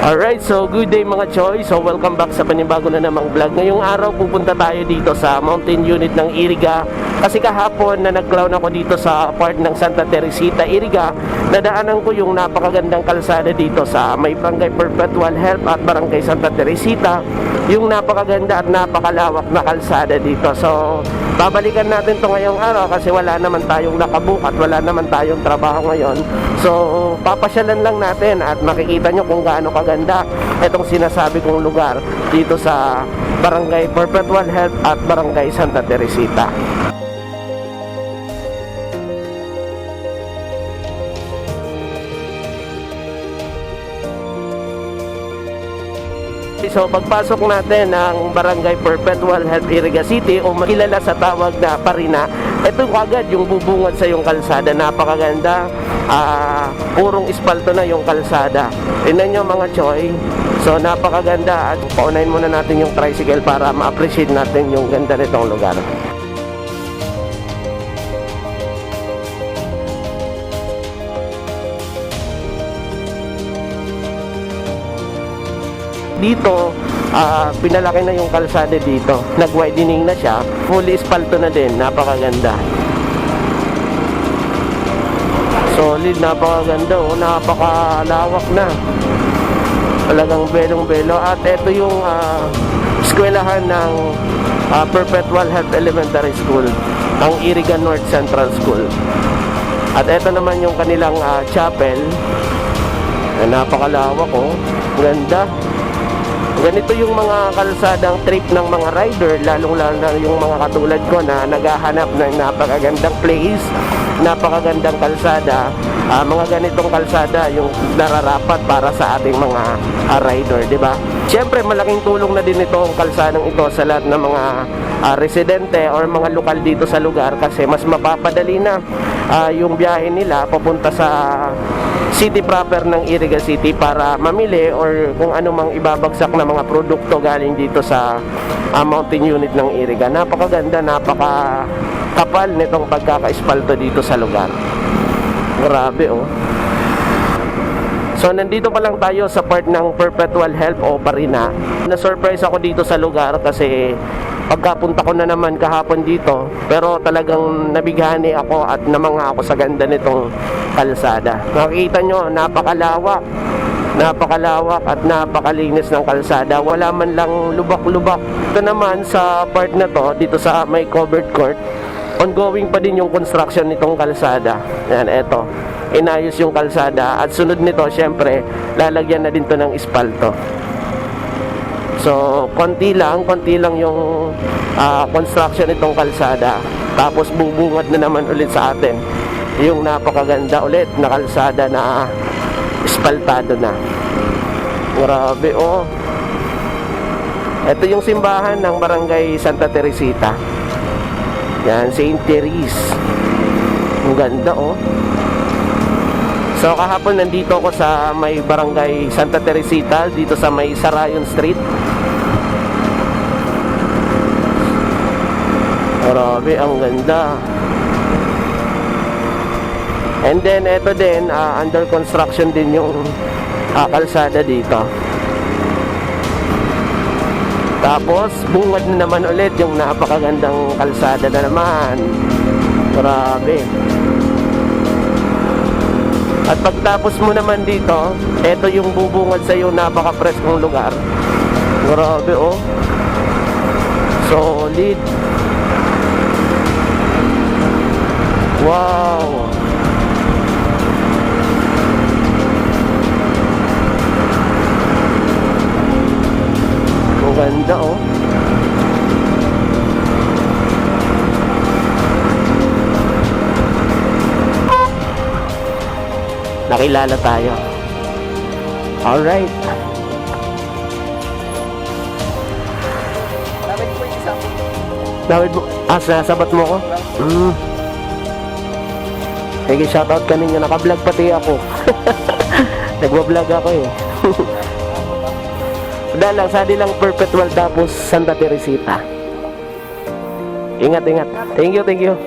Alright, so good day mga choy. So welcome back sa panibago na namang vlog. Ngayong araw pupunta tayo dito sa mountain unit ng Iriga. Kasi kahapon na nag-clown ako dito sa part ng Santa Teresita, Iriga, nadaanan ko yung napakagandang kalsada dito sa may Barangay Perpetual Help at Barangay Santa Teresita. Yung napakaganda at napakalawak na kalsada dito. So babalikan natin to ngayong araw kasi wala naman tayong nakabook at wala naman tayong trabaho ngayon. So papasyalan lang natin at makikita nyo kung gaano kaganda itong sinasabi kong lugar dito sa Barangay Perpetual Health at Barangay Santa Teresita. So pagpasok natin ng Barangay Perpetual Health Iriga City o makilala sa tawag na Parina, ito agad yung bubungad sa yung kalsada. Napakaganda. Ah, purong ispalto na yung kalsada. Tingnan nyo mga choy. So napakaganda at paunahin muna natin yung tricycle para ma-appreciate natin yung ganda nitong lugar. Dito ah, pinalaki na yung kalsada dito. Nag-widening na siya. Fully espalto na din. Napakaganda. Solid. Napakaganda oh. Napakalawak na. Talagang belong belo at ito yung ah, eskwelahan ng ah, Perpetual Health Elementary School ang Iriga North Central School. At ito naman yung kanilang ah, chapel. Na napakalawak oh. Ganda Ganito yung mga kalsadang trip ng mga rider, lalong-lalo na yung mga katulad ko na naghahanap ng napakagandang place, napakagandang kalsada. Ah, mga ganitong kalsada yung nararapat para sa ating mga ah, rider, di ba? Siyempre, malaking tulong na din ito ang kalsadang ito sa lahat ng mga ah, residente or mga lokal dito sa lugar kasi mas mapapadali na ah, yung biyahe nila papunta sa city proper ng Iriga City para mamili or kung ano mang ibabagsak na mga produkto galing dito sa ah, mountain unit ng Iriga. Napakaganda, napaka kapal nitong pagkaka-espalto dito sa lugar. Grabe oh. So nandito pa lang tayo sa part ng Perpetual Help o Parina. Na-surprise ako dito sa lugar kasi pagkapunta ko na naman kahapon dito pero talagang nabighani ako at namanga ako sa ganda nitong kalsada. Nakikita nyo, napakalawak. Napakalawak at napakalinis ng kalsada. Wala man lang lubak-lubak. Ito naman sa part na to, dito sa may covered court, ongoing pa din yung construction nitong kalsada. Yan, eto. Inayos yung kalsada at sunod nito, syempre, lalagyan na din to ng ispalto. So, konti lang, konti lang yung ah, construction nitong kalsada. Tapos bubungad na naman ulit sa atin yung napakaganda ulit na kalsada na espaltado na. Grabe, oh. Ito yung simbahan ng Barangay Santa Teresita. Yan, St. Therese. Ang ganda, oh. So kahapon nandito ako sa may barangay Santa Teresita dito sa may Sarayon Street. Grabe, ang ganda. And then ito din ah, under construction din yung ah, kalsada dito. Tapos bungad na naman ulit yung napakagandang kalsada na naman. Grabe. At pagtapos mo naman dito, ito yung bubungad sa iyo napaka-preskong lugar. Grabe oh. Solid. Wow. Ang ganda oh. Nakilala tayo. Alright. Isang David mo, ah, sasabat mo ko? Mm. Sige, shoutout ka ninyo. Naka-vlog pati ako. Nagwa-vlog ako eh. Wala lang, sadi lang perpetual tapos Santa Teresita. Ingat, ingat. Thank you, thank you.